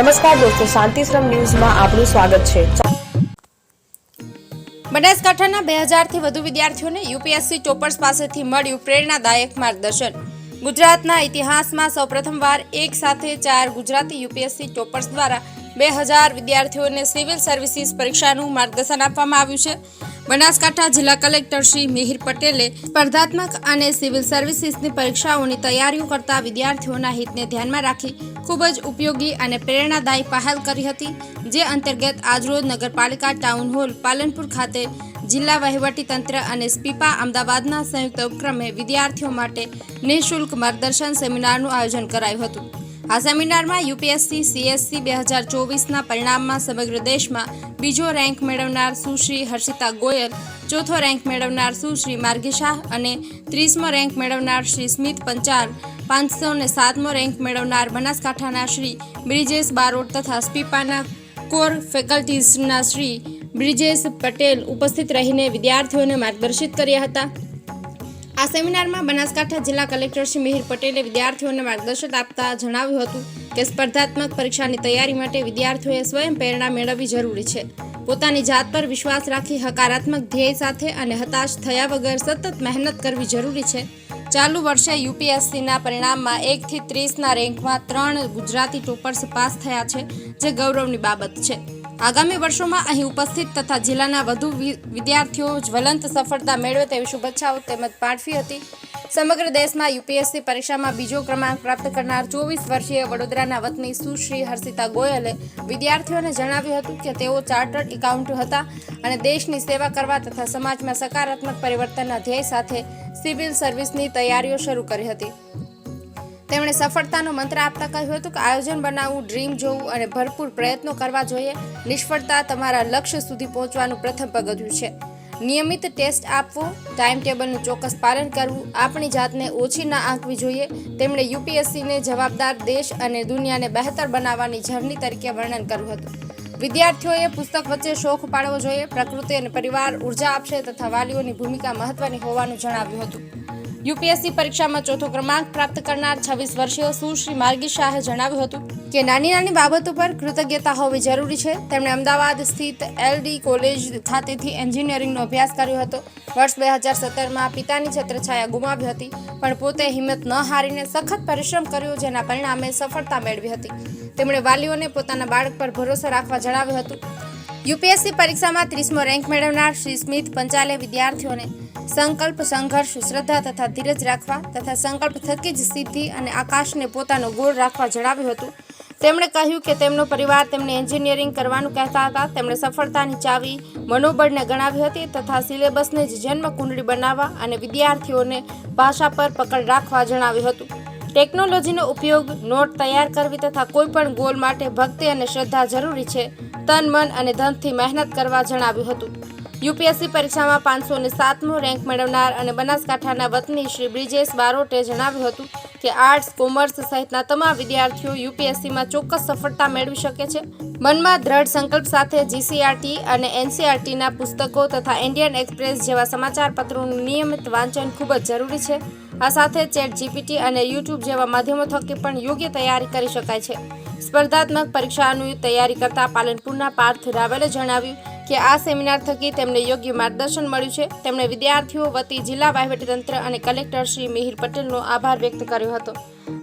નમસ્કાર દોસ્તો, શાંતિશ્રમ ન્યૂઝમાં આપનું સ્વાગત છે. બનાસકાંઠાના બે હજારથી વધુ વિદ્યાર્થીઓને યુપીએસસી ટોપર્સ પાસેથી મળ્યું પ્રેરણાદાયક માર્ગદર્શન. ગુજરાતના ઇતિહાસમાં સૌપ્રથમવાર એક સાથે ચાર ગુજરાતી યુપીએસસી ટોપર્સ દ્વારા બે હજાર વિદ્યાર્થીઓને સિવિલ સર્વિસીસ પરીક્ષાનું માર્ગદર્શન આપવામાં આવ્યું છે. બનાસકાંઠા જિલ્લા કલેક્ટર શ્રી મિહિર પટેલે સ્પર્ધાત્મક અને સિવિલ સર્વિસીસની પરીક્ષાઓની તૈયારીઓ કરતા વિદ્યાર્થીઓના હિતને ધ્યાનમાં રાખી ખૂબ જ ઉપયોગી અને પ્રેરણાદાયી પહેલ કરી હતી, જે અંતર્ગત આજરોજ નગરપાલિકા ટાઉન હોલ, પાલનપુર ખાતે જિલ્લા વહીવટીતંત્ર અને સ્પીપા અમદાવાદના સંયુક્ત ઉપક્રમે વિદ્યાર્થીઓ માટે નિઃશુલ્ક માર્ગદર્શન સેમિનારનું આયોજન કરાયું હતું. આ સેમિનારમાં યુપીએસસી, સીએસસી બે હજાર ચોવીસના પરિણામમાં સમગ્ર દેશમાં બીજો રેન્ક મેળવનાર સુશ્રી હર્ષિતા ગોયલ, ચોથો રેન્ક મેળવનાર સુશ્રી માર્ગી શાહ અને ત્રીસમો રેન્ક મેળવનાર શ્રી સ્મિત પંચાલ, પાંચસો ને સાતમો રેન્ક મેળવનાર બનાસકાંઠાના શ્રી બ્રિજેશ બારોટ તથા સ્પીપાના કોર ફેકલ્ટીઝના શ્રી બ્રિજેશ પટેલ ઉપસ્થિત રહીને વિદ્યાર્થીઓને માર્ગદર્શિત કર્યા હતા. આ સેમિનારમાં બનાસકાંઠા જિલ્લા કલેક્ટર શ્રી મિહિર પટેલે વિદ્યાર્થીઓને માર્ગદર્શન આપતા જણાવ્યું હતું કે સ્પર્ધાત્મક પરીક્ષાની તૈયારી માટે વિદ્યાર્થીઓએ સ્વયં પ્રેરણા મેળવવી જરૂરી છે. પોતાની જાત પર વિશ્વાસ રાખી હકારાત્મક ધ્યેય સાથે અને હતાશ થયા વગર સતત મહેનત કરવી જરૂરી છે. ચાલુ વર્ષે યુપીએસસીના પરિણામમાં એકથી ત્રીસના રેન્કમાં ત્રણ ગુજરાતી ટોપર્સ પાસ થયા છે, જે ગૌરવની બાબત છે. આગામી વર્ષોમાં અહીં ઉપસ્થિત તથા જિલ્લાના વધુ વિદ્યાર્થીઓ જ્વલંત સફળતા મેળવે તેવી શુભેચ્છાઓ તેમજ પાઠવી હતી. સમગ્ર દેશમાં યુપીએસસી પરીક્ષામાં બીજો ક્રમાંક પ્રાપ્ત કરનાર ચોવીસ વર્ષીય વડોદરાના વતની સુશ્રી હર્ષિતા ગોયલે વિદ્યાર્થીઓને જણાવ્યું હતું કે તેઓ ચાર્ટર્ડ એકાઉન્ટ હતા અને દેશની સેવા કરવા તથા સમાજમાં સકારાત્મક પરિવર્તનના ધ્યેય સાથે સિવિલ સર્વિસની તૈયારીઓ શરૂ કરી હતી. તેમણે સફળતાનો મંત્ર આપતા કહ્યું હતું કે આયોજન બનાવવું ડ્રીમ જોવું અને ભરપૂર પ્રયત્નો કરવા જોઈએ. નિષ્ફળતા તમારા લક્ષ્ય સુધી પહોંચવાનું પ્રથમ પગથિયું છે. નિયમિત ટેસ્ટ આપવો, ટાઈમ ટેબલનું ચોક્કસ પાલન કરવું, આપણી જાતને ઓછી ના આંકવી જોઈએ. તેમણે યુપીએસસીને જવાબદાર દેશ અને દુનિયાને બહેતર બનાવવાની જર્ની તરીકે વર્ણન કર્યું હતું. વિદ્યાર્થીઓએ પુસ્તક વચ્ચે શોખ પાડવો જોઈએ. પ્રકૃતિ અને પરિવાર ઊર્જા આપશે તથા વાલીઓની ભૂમિકા મહત્વની હોવાનું જણાવ્યું હતું. યુપીએસસી પરીક્ષામાં ચોથો ક્રમાંક પ્રાપ્ત કરનાર છવ્વીસ વર્ષીય સુશ્રી માર્ગી શાહે જણાવ્યું હતું કે નાની નાની બાબતો પર કૃતજ્ઞતા હોવી જરૂરી છે. તેમણે અમદાવાદ સ્થિત એલડી કોલેજ ખાતેથી એન્જિનિયરિંગનો અભ્યાસ કર્યો હતો. વર્ષ બે હજાર સત્તરમાં પિતાની છત્રછાયા ગુમાવી હતી, પણ પોતે હિંમત ન હારીને સખત પરિશ્રમ કર્યો જેના પરિણામે સફળતા મેળવી હતી. તેમણે વાલીઓને પોતાના બાળક પર ભરોસો રાખવા જણાવ્યું હતું. યુપીએસસી પરીક્ષામાં ત્રીસમો રેન્ક મેળવનાર શ્રી સ્મિત પંચાલે વિદ્યાર્થીઓને સંકલ્પ, સંઘર્ષ, શ્રદ્ધા તથા ધીરજ રાખવા તથા સંકલ્પ થકી જ સિદ્ધિ અને આકાશને પોતાનો ગોળ રાખવા જણાવ્યું હતું. તેમણે કહ્યું કે તેમનો પરિવાર તેમને એન્જિનિયરિંગ કરવાનું કહેતા હતા. તેમણે સફળતાની ચાવી મનોબળને ગણાવી હતી તથા સિલેબસને જ જન્મકુંડળી બનાવવા અને વિદ્યાર્થીઓને ભાષા પર પકડ રાખવા જણાવ્યું હતું. ટેકનોલોજીનો ઉપયોગ નોટ તૈયાર કરવી તથા કોઈપણ ગોલ માટે ભક્તિ અને શ્રદ્ધા જરૂરી છે. તન, મન અને ધનથી મહેનત કરવા જણાવ્યું હતું. યુપીએસસી પરીક્ષામાં પાંચસો ને સાતમો રેન્ક મેળવનાર અને બનાસકાંઠાના વતની શ્રી બ્રિજેશ બારોટે જણાવ્યું હતું કે આર્ટ્સ, કોમર્સ સહિતના તમામ વિદ્યાર્થીઓ યુપીએસસીમાં ચોક્કસ સફળતા મેળવી શકે છે. મનમાં દ્રઢ સંકલ્પ સાથે જીસીઆરટી અને એનસીઆરટીના પુસ્તકો તથા ઇન્ડિયન એક્સપ્રેસ જેવા સમાચારપત્રોનું નિયમિત વાંચન ખૂબ જ જરૂરી છે. આ સાથે ચેટ જીપીટી અને યુટ્યુબ જેવા માધ્યમો થકી પણ યોગ્ય તૈયારી કરી શકાય છે. સ્પર્ધાત્મક પરીક્ષાની તૈયારી કરતા પાલનપુરના પાર્થ રાવલે જણાવ્યું કે આ સેમિનાર થકી તેમને યોગ્ય માર્ગદર્શન મળ્યું છે. તેમણે વિદ્યાર્થીઓ વતી જિલ્લા વહીવટીતંત્ર અને કલેક્ટર શ્રી મિહિર પટેલનો આભાર વ્યક્ત કર્યો હતો.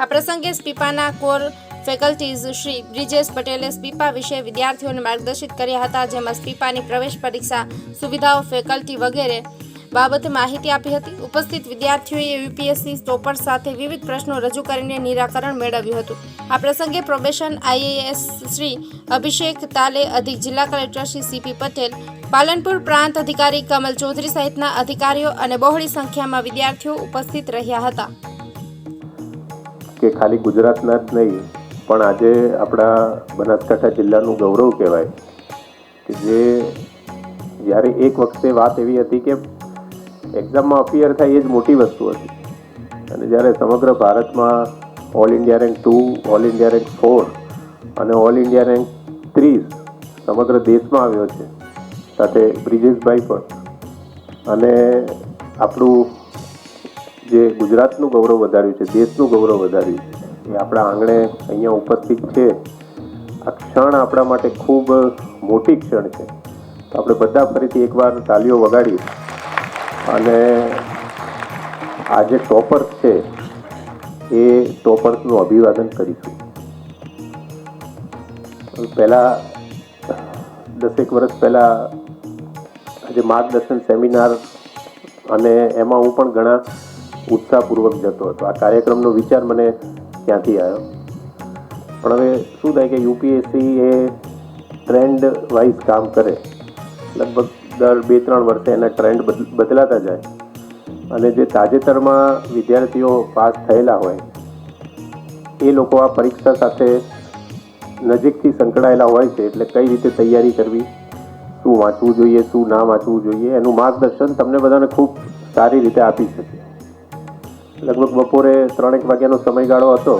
આ પ્રસંગે સ્પીપાના કોર ફેકલ્ટીઝ શ્રી બ્રિજેશ પટેલે સ્પીપા વિશે વિદ્યાર્થીઓને માર્ગદર્શિત કર્યા હતા, જેમાં સ્પીપાની પ્રવેશ પરીક્ષા, સુવિધાઓ, ફેકલ્ટી વગેરે બાબતે માહિતી આપી હતી. ઉપસ્થિત વિદ્યાર્થીઓએ યુપીએસસી ટોપર સાથે વિવિધ પ્રશ્નો રજૂ કરીને નિરાકરણ મેળવ્યું હતું. આ પ્રસંગે પ્રોબેશન આઈએએસ શ્રી અભિષેક તાલે, અધિક જિલ્લા કલેક્ટર શ્રી સીપી પટેલ, પાલનપુર પ્રાંત અધિકારી કમલ ચૌધરી સહિતના અધિકારીઓ અને બહોળી સંખ્યામાં વિદ્યાર્થીઓ ઉપસ્થિત રહ્યા હતા. કે ખાલી ગુજરાતના જ નહીં, પણ આજે આપણા બનાસકાંઠા જિલ્લાનું ગૌરવ કહેવાય કે જે જ્યારે એક વખતે વાત એવી હતી કે એક્ઝામમાં અપિયર થાય એ જ મોટી વસ્તુ હતી. અને જ્યારે સમગ્ર ભારતમાં all India rank two all India rank four અને ઓલ ઇન્ડિયા રેન્ક ત્રીસ સમગ્ર દેશમાં આવ્યો છે, સાથે બ્રિજેશભાઈ પણ. અને આપણું જે ગુજરાતનું ગૌરવ વધાર્યું છે, દેશનું ગૌરવ વધાર્યું છે, એ આપણા આંગણે અહીંયા ઉપસ્થિત છે. આ ક્ષણ આપણા માટે ખૂબ મોટી ક્ષણ છે. આપણે બધા ફરીથી એકવાર તાલીઓ વગાડી અને આ જે ટોપર્સ છે, એ ટોપર્સનું અભિવાદન કરીશું. પહેલાં, દસેક વર્ષ પહેલાં, આજે માર્ગદર્શન સેમિનાર અને એમાં હું પણ ઘણા ઉત્સાહપૂર્વક જતો હતો. આ કાર્યક્રમનો વિચાર મને ત્યાંથી આવ્યો. પણ હવે શું થાય કે યુપીએસસી એ ટ્રેન્ડ વાઇઝ કામ કરે. લગભગ દર બે, ત્રણ વર્ષે એના ટ્રેન્ડ બદલાતા જાય. અને જે તાજેતરમાં વિદ્યાર્થીઓ પાસ થયેલા હોય, એ લોકો આ પરીક્ષા સાથે નજીકથી સંકળાયેલા હોય છે, એટલે કઈ રીતે તૈયારી કરવી, શું વાંચવું જોઈએ, શું ના વાંચવું જોઈએ, એનું માર્ગદર્શન તમને બધાને ખૂબ સારી રીતે આપી શકે. લગભગ બપોરે ત્રણેક વાગ્યાનો સમયગાળો હતો.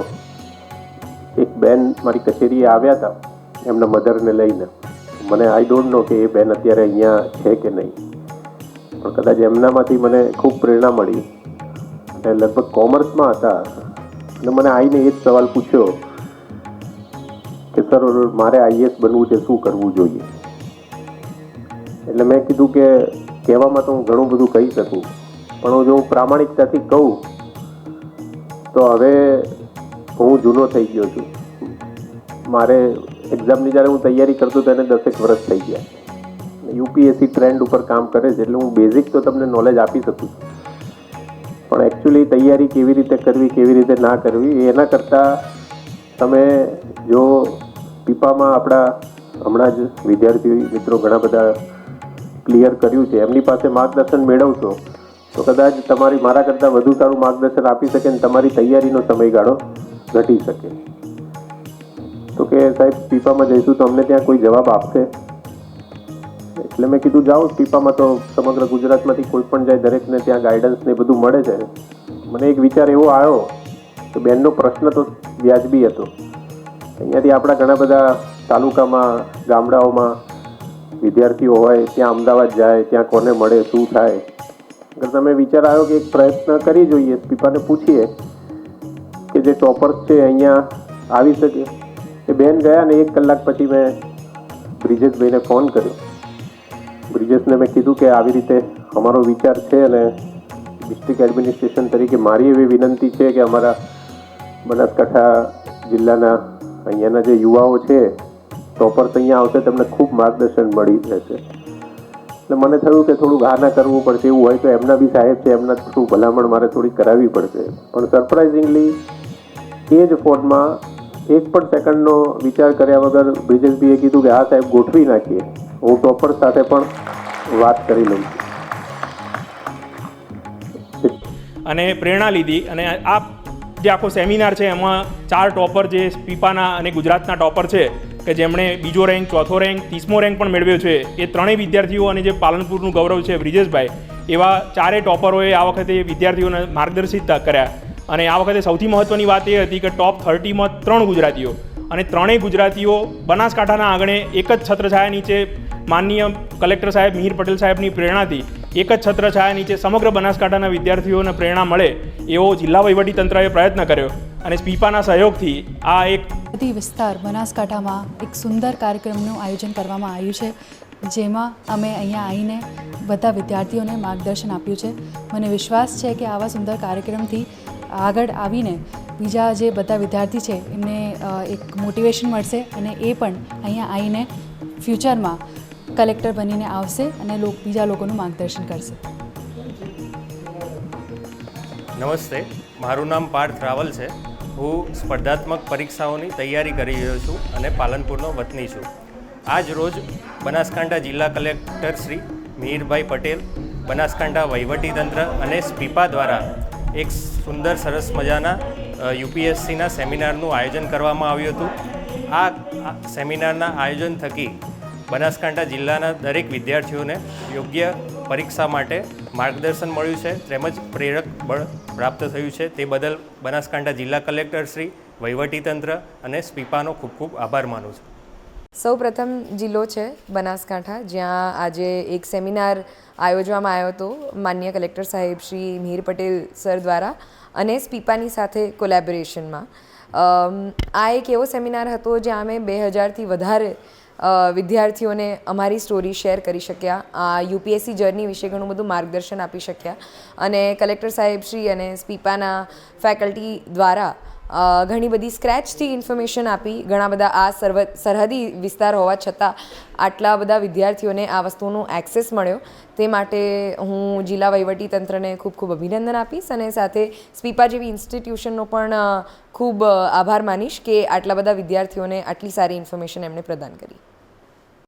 એક બેન મારી કચેરીએ આવ્યા હતા, એમના મધરને લઈને. મને આઈ ડોન્ટ નો કે એ બેન અત્યારે અહીંયા છે કે નહીં. પણ કદાચ એમનામાંથી મને ખૂબ પ્રેરણા મળી. અને લગભગ કોમર્સમાં હતા. અને મને આવીને એ જ સવાલ પૂછ્યો કે, સર, મારે આઈએસ બનવું છે, શું કરવું જોઈએ? એટલે મેં કીધું કે, કહેવામાં તો હું ઘણું બધું કહી શકું. પણ જો હું પ્રામાણિકતાથી કહું, તો હવે હું જૂનો થઈ ગયો છું. મારે એક્ઝામની જ્યારે હું તૈયારી કરતો તો એને દસેક વર્ષ થઈ ગયા. યુપીએસસી ટ્રેન્ડ ઉપર કામ કરે છે એટલે હું બેઝિક તો તમને નોલેજ આપી શકું પણ એકચ્યુઅલી તૈયારી કેવી રીતે કરવી, કેવી રીતે ના કરવી, એના કરતાં તમે જો પીપામાં આપણા હમણાં જ વિદ્યાર્થી મિત્રો ઘણા બધા ક્લિયર કર્યું છે, એમની પાસે માર્ગદર્શન મેળવશો, તો કદાચ તમારી મારા કરતાં વધુ સારું માર્ગદર્શન આપી શકે અને તમારી તૈયારીનો સમયગાળો ઘટી શકે. તો કે સાહેબ, પીપામાં જઈશું તો અમને ત્યાં કોઈ જવાબ આપશે? એટલે મેં કીધું, જાઓ, પીપામાં તો સમગ્ર ગુજરાતમાંથી કોઈ પણ જાય, દરેકને ત્યાં ગાઈડન્સ ને બધું મળે છે. મને એક વિચાર એવો આવ્યો કે બેનનો પ્રશ્ન તો વ્યાજબી હતો. અહીંયાથી આપણા ઘણા બધા તાલુકામાં, ગામડાઓમાં વિદ્યાર્થીઓ હોય, ત્યાં અમદાવાદ જાય, ત્યાં કોને મળે, શું થાય? અગર તમે વિચાર આવ્યો કે એક પ્રયત્ન કરી જોઈએ, પીપાને પૂછીએ કે જે ટોપર્સ છે, અહીંયા આવી શકે. એ બેન ગયા ને એક કલાક પછી મેં બ્રિજેશભાઈને ફોન કર્યો. બ્રિજેશને મેં કીધું કે આવી રીતે અમારો વિચાર છે અને ડિસ્ટ્રિક્ટ એડમિનિસ્ટ્રેશન તરીકે મારી એવી વિનંતી છે કે અમારા બનાસકાંઠા જિલ્લાના અહીંયાના જે યુવાઓ છે ટોપર્સ અહીંયા આવશે, તમને ખૂબ માર્ગદર્શન મળી રહેશે. એટલે મને થયું કે થોડું ઘા કરવું પડશે, એવું હોય તો એમના બી સાહેબ છે, એમના થ્રુ ભલામણ મારે થોડી કરાવવી પડશે. પણ સરપ્રાઇઝિંગલી એ જ ફોનમાં એક પણ સેકન્ડનો વિચાર કર્યા વગર બ્રિજેશભાઈએ કીધું કે, હા સાહેબ, ગોઠવી નાખીએ. હું ટોપર સાથે પણ વાત કરી લઉં અને પ્રેરણા લીધી. અને આ જે આખો સેમિનાર છે, એમાં ચાર ટોપર જે પીપાના અને ગુજરાતના ટોપર છે, કે જેમણે બીજો રેન્ક ચોથો રેન્ક ત્રીસમો રેન્ક પણ મેળવ્યો છે, એ ત્રણેય વિદ્યાર્થીઓ અને જે પાલનપુરનું ગૌરવ છે, બ્રિજેશભાઈ, એવા ચારેય ટોપરોએ આ વખતે વિદ્યાર્થીઓને માર્ગદર્શિત કર્યા. અને આ વખતે સૌથી મહત્ત્વની વાત એ હતી કે ટોપ થર્ટીમાં ત્રણ ગુજરાતીઓ અને ત્રણેય ગુજરાતીઓ બનાસકાંઠાના આંગણે એક જ છત્રછાયા નીચે માનનીય કલેક્ટર સાહેબ મિહિર પટેલ સાહેબની પ્રેરણાથી એક જ છત્રછાયા નીચે સમગ્ર બનાસકાંઠાના વિદ્યાર્થીઓને પ્રેરણા મળે એવો જિલ્લા વહીવટીતંત્રએ પ્રયત્ન કર્યો અને સ્પીપાના સહયોગથી આ એક વિસ્તાર બનાસકાંઠામાં એક સુંદર કાર્યક્રમનું આયોજન કરવામાં આવ્યું છે, જેમાં અમે અહીંયા આવીને બધા વિદ્યાર્થીઓને માર્ગદર્શન આપ્યું છે. મને વિશ્વાસ છે કે આવા સુંદર કાર્યક્રમથી આગળ આવીને બીજા જે બધા વિદ્યાર્થી છે, એમને એક મોટિવેશન મળશે અને એ પણ અહીંયા આવીને ફ્યુચરમાં કલેક્ટર બનીને આવશે અને લોક, બીજા લોકોનું માર્ગદર્શન કરશે. નમસ્તે. મારું નામ પાર્થ રાવલ છે. હું સ્પર્ધાત્મક પરીક્ષાઓની તૈયારી કરી રહ્યો છું અને પાલનપુરનો વતની છું. આજ રોજ બનાસકાંઠા જિલ્લા કલેક્ટર શ્રી મિહિરભાઈ પટેલ, બનાસકાંઠા વહીવટીતંત્ર અને સ્પીપા દ્વારા એક સુંદર સરસ મજાના યુપીએસસીના સેમિનારનું આયોજન કરવામાં આવ્યું હતું. આ સેમિનારના આયોજન થકી બનાસકાંઠા જિલ્લાના દરેક વિદ્યાર્થીઓને યોગ્ય પરીક્ષા માટે માર્ગદર્શન મળ્યું છે, તેમજ પ્રેરક બળ પ્રાપ્ત થયું છે. તે બદલ બનાસકાંઠા જિલ્લા કલેક્ટર શ્રી વહીવટીતંત્ર અને સ્પીપાનો ખૂબ ખૂબ આભાર માનું છું. સૌ પ્રથમ જિલ્લો છે બનાસકાંઠા, જ્યાં આજે એક સેમિનાર આયોજવામાં આવ્યો હતો માન્ય કલેક્ટર સાહેબ શ્રી મિહિર પટેલ સર દ્વારા અને સ્પીપાની સાથે કોલેબોરેશનમાં. આ એક એવો સેમિનાર હતો જ્યાં અમે બે હજારથી વધારે વિદ્યાર્થીઓને અમારી સ્ટોરી શેર કરી શક્યા. આ યુપીએસસી જર્ની વિશે ઘણું બધું માર્ગદર્શન આપી શક્યા. અને કલેક્ટર સાહેબ શ્રી અને સ્પીપાના ફેકલ્ટી દ્વારા ઘણી બધી સ્ક્રેચથી ઇન્ફોર્મેશન આપી, ઘણા બધા આ સર્વ, સરહદી વિસ્તાર હોવા છતાં આટલા બધા વિદ્યાર્થીઓને આ વસ્તુનો એક્સેસ મળ્યો. તે માટે હું જિલ્લા વહીવટી તંત્રને ખૂબ ખૂબ અભિનંદન આપીશ અને સાથે સ્પીપા જેવી ઇન્સ્ટિટ્યુશનનો પણ ખૂબ આભાર માનીશ કે આટલા બધા વિદ્યાર્થીઓને આટલી સારી ઇન્ફોર્મેશન એમણે પ્રદાન કરી.